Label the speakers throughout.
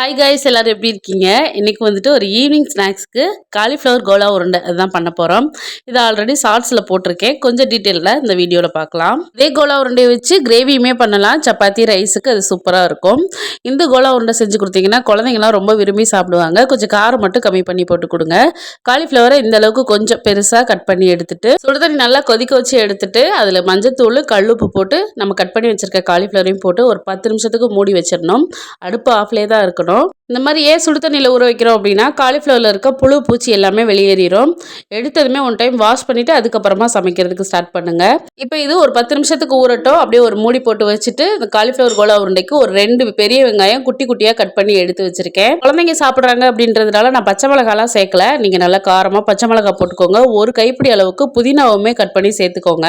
Speaker 1: Hi guys எல்லாரும் எப்படி இருக்கீங்க? இன்றைக்கி வந்துட்டு ஒரு ஈவினிங் ஸ்நாக்ஸ்க்கு காலிஃப்ளவர் கோலா உருண்டை அதுதான் பண்ண போகிறோம் இது ஆல்ரெடி ஷார்ட்ஸில் போட்டிருக்கேன். கொஞ்சம் டீட்டெயிலில் இந்த வீடியோவில் பார்க்கலாம். இதே கோலா உருண்டையை வச்சு கிரேவியுமே பண்ணலாம். சப்பாத்தி ரைஸுக்கு அது சூப்பராக இருக்கும். இந்த கோலா உருண்டை செஞ்சு கொடுத்தீங்கன்னா குழந்தைங்களாம் ரொம்ப விரும்பி சாப்பிடுவாங்க. கொஞ்சம் காரம் மட்டும் கம்மி பண்ணி போட்டு கொடுங்க. காலிஃப்ளவரை இந்த அளவுக்கு கொஞ்சம் பெருசாக கட் பண்ணி எடுத்துட்டு சுடுதண்ணி நல்லா கொதிக்க வச்சு எடுத்துட்டு அதில் மஞ்சத்தூள் கல்லுப்பு போட்டு நம்ம கட் பண்ணி வச்சுருக்க காலிஃப்ளவரையும் போட்டு ஒரு பத்து நிமிஷத்துக்கு மூடி வச்சிடணும். அடுப்பு ஆஃப்லேயே தான் இருக்கணும். இந்த மாதிரி ஏன் சுடு தண்ணியில் ஊற வைக்கிறோம் அப்படின்னா காலிஃப்ளவரில் இருக்க புழு பூச்சி எல்லாமே வெளியேறிடும் எடுத்ததுமே ஒன் டைம் வாஷ் பண்ணிவிட்டு அதுக்கப்புறமா சமைக்கிறதுக்கு ஸ்டார்ட் பண்ணுங்கள் இப்போ இது ஒரு பத்து நிமிஷத்துக்கு ஊறட்டும். அப்படியே ஒரு மூடி போட்டு வச்சுட்டு இந்த காலிஃப்ளவர் கோலா உருண்டைக்கு ஒரு ரெண்டு பெரிய வெங்காயம் குட்டி குட்டியாக கட் பண்ணி எடுத்து வச்சுருக்கேன். குழந்தைங்க சாப்பிட்றாங்க அப்படின்றதுனால நான் பச்சை மிளகாலாம் சேர்க்கல. நீங்கள் நல்லா காரமாக பச்சை மிளகா போட்டுக்கோங்க. ஒரு கைப்பிடி அளவுக்கு புதினாவுமே கட் பண்ணி சேர்த்துக்கோங்க.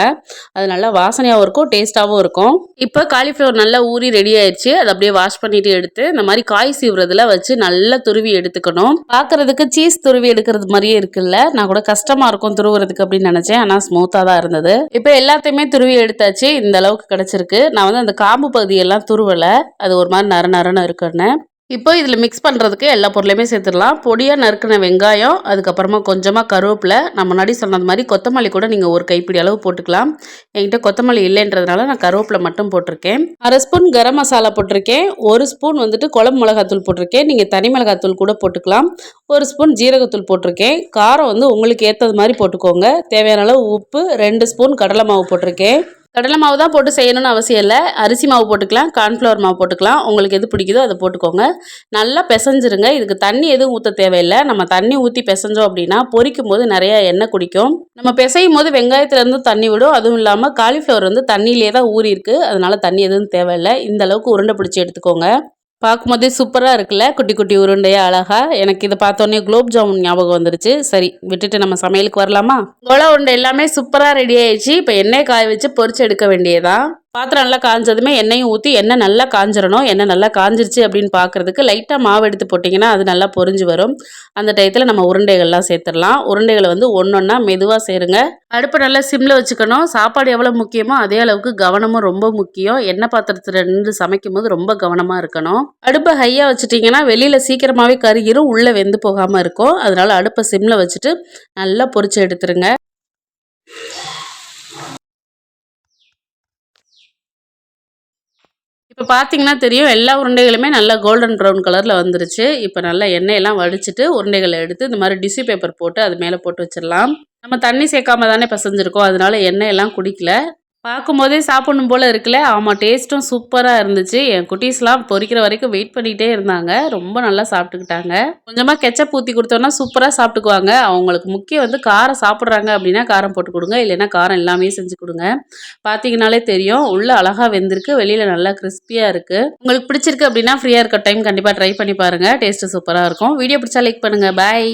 Speaker 1: அது நல்லா வாசனையாகவும் இருக்கும் டேஸ்ட்டாகவும் இருக்கும். இப்போ காலிஃப்ளவர் நல்லா ஊறி ரெடி ஆயிடுச்சு அதை அப்படியே வாஷ் பண்ணிட்டு எடுத்து இந்த மாதிரி காய் சீவுறதுல வச்சு நல்லா துருவி எடுத்துக்கணும். பார்க்குறதுக்கு சீஸ் துருவி எடுக்கிறது மாதிரியே இருக்குல்ல? நான் கூட கஷ்டமா இருக்கும் துருவுறதுக்கு அப்படின்னு நினைச்சேன். ஆனால் ஸ்மூத்தாக தான் இருந்தது. இப்போ எல்லாத்தையுமே துருவி எடுத்தாச்சு. இந்த அளவுக்கு கிடைச்சிருக்கு. நான் வந்து அந்த காம்பு பகுதியெல்லாம் துருவலை. அது ஒரு மாதிரி நர நரன்னு இருக்குன்னு. இப்போ இதில் மிக்ஸ் பண்ணுறதுக்கு எல்லா பொருளையுமே சேர்த்துடலாம். பொடியாக நறுக்கின வெங்காயம் அதுக்கப்புறமா கொஞ்சமாக கருவேப்பிலை. நான் முன்னாடி சொன்னது மாதிரி கொத்தமல்லி கூட நீங்கள் ஒரு கைப்பிடி அளவு போட்டுக்கலாம். என்கிட்ட கொத்தமல்லி இல்லைன்றதுனால நான் கருவேப்பிலை மட்டும் போட்டிருக்கேன். அரை ஸ்பூன் கரம் மசாலா போட்டிருக்கேன். ஒரு ஸ்பூன் வந்துட்டு குழம்பு மிளகாத்தூள் போட்டிருக்கேன். நீங்கள் தனி மிளகாத்தூள் கூட போட்டுக்கலாம். ஒரு ஸ்பூன் ஜீரகத்தூள் போட்டிருக்கேன். காரம் வந்து உங்களுக்கு ஏற்றது மாதிரி போட்டுக்கோங்க. தேவையான அளவு உப்பு ரெண்டு ஸ்பூன் கடலை மாவு போட்டிருக்கேன். கடலை மாவு தான் போட்டு செய்யணும்னு அவசியம் இல்லை. அரிசி மாவு போட்டுக்கலாம் கார்ன்ஃப்ளவர் மாவு போட்டுக்கலாம். உங்களுக்கு எது பிடிக்குதோ அதை போட்டுக்கோங்க. நல்லா பிசைஞ்சிருங்க. இதுக்கு தண்ணி எதுவும் ஊற்ற தேவையில்லை. நம்ம தண்ணி ஊற்றி பிசைஞ்சோம் அப்படின்னா பொரிக்கும் போது நிறையா எண்ணெய் குடிக்கும். நம்ம பிசையும் போது வெங்காயத்துலேருந்து தண்ணி விடும். அதுவும் இல்லாமல் காலிஃப்ளவர் வந்து தண்ணியிலே தான் ஊறி இருக்குது அதனால் தண்ணி எதுவும் தேவையில்லை. இந்த அளவுக்கு உருண்டை பிடிச்சி எடுத்துக்கோங்க. பார்க்கும்போதே சூப்பராக இருக்குல்ல? குட்டி குட்டி உருண்டையாக அழகாக எனக்கு இதை பார்த்தோன்னே குலோப் ஜாமுன் ஞாபகம் வந்துருச்சு. சரி விட்டுட்டு நம்ம சமையலுக்கு வரலாமா? கோலா உருண்டை எல்லாமே சூப்பராக ரெடி ஆயிடுச்சு. இப்போ எண்ணெய் காய வச்சு பொறிச்சு எடுக்க வேண்டியதான் பாத்திரம் நல்லா காஞ்சதுமே எண்ணெயும் ஊற்றி எண்ணெய் நல்லா காஞ்சிடணும் எண்ணெய் நல்லா காஞ்சிருச்சு அப்படின்னு பார்க்குறதுக்கு லைட்டாக மாவு எடுத்து போட்டிங்கன்னா அது நல்லா பொரிஞ்சு வரும். அந்த டயத்தில் நம்ம உருண்டைகள்லாம் சேர்த்துடலாம். உருண்டைகளை வந்து ஒன்று ஒன்றா மெதுவாக சேருங்க. அடுப்பை நல்லா சிம்மில் வச்சுக்கணும். சாப்பாடு எவ்வளோ முக்கியமோ அதே அளவுக்கு கவனமும் ரொம்ப முக்கியம். எண்ணெய் பாத்திரத்தில் நின்று சமைக்கும் போது ரொம்ப கவனமாக இருக்கணும். அடுப்பை ஹையாக வச்சுட்டிங்கன்னா வெளியில் சீக்கிரமாகவே கருகிரும். உள்ளே வெந்து போகாமல் இருக்கும். அதனால் அடுப்பை சிம்மில் வச்சுட்டு நல்லா பொறிச்சு எடுத்துருங்க. இப்போ பார்த்தீங்கன்னா தெரியும் எல்லா உருண்டைகளுமே நல்லா கோல்டன் ப்ரௌன் கலரில் வந்துருச்சு. இப்போ நல்லா எண்ணெயெல்லாம் வடிச்சிட்டு உருண்டைகளை எடுத்து இந்த மாதிரி டிஷ்யூ பேப்பர் போட்டு அது மேலே போட்டு வச்சிடலாம். நம்ம தண்ணி சேர்க்காம தானே பசஞ்சிருக்கோம். அதனால எண்ணெயெல்லாம் குடிக்கல. பார்க்கும்போதே சாப்பிடணும் போல் இருக்குல்ல? ஆமாம் டேஸ்ட்டும் சூப்பராக இருந்துச்சு. என் குட்டீஸ்லாம் பொரிக்கிற வரைக்கும் வெயிட் பண்ணிகிட்டே இருந்தாங்க. ரொம்ப நல்லா சாப்பிட்டுக்கிட்டாங்க. கொஞ்சமாக கெச்சப் ஊற்றி கொடுத்தோன்னா சூப்பராக சாப்பிட்டுக்குவாங்க. அவங்களுக்கு முக்கியம் வந்து காரம் சாப்பிட்றாங்க அப்படின்னா காரம் போட்டு கொடுங்க. இல்லைன்னா காரம் எல்லாமே செஞ்சு கொடுங்க. பார்த்தீங்கனாலே தெரியும். உள்ளே அழகாக வெந்திருக்கு. வெளியில் நல்லா கிறிஸ்பியாக இருக்குது உங்களுக்கு பிடிச்சிருக்கு அப்படின்னா ஃப்ரீயாக இருக்க டைம் கண்டிப்பாக ட்ரை பண்ணி பாருங்கள் டேஸ்ட்டு சூப்பராக இருக்கும். வீடியோ பிடிச்சா லைக் பண்ணுங்கள் பாய்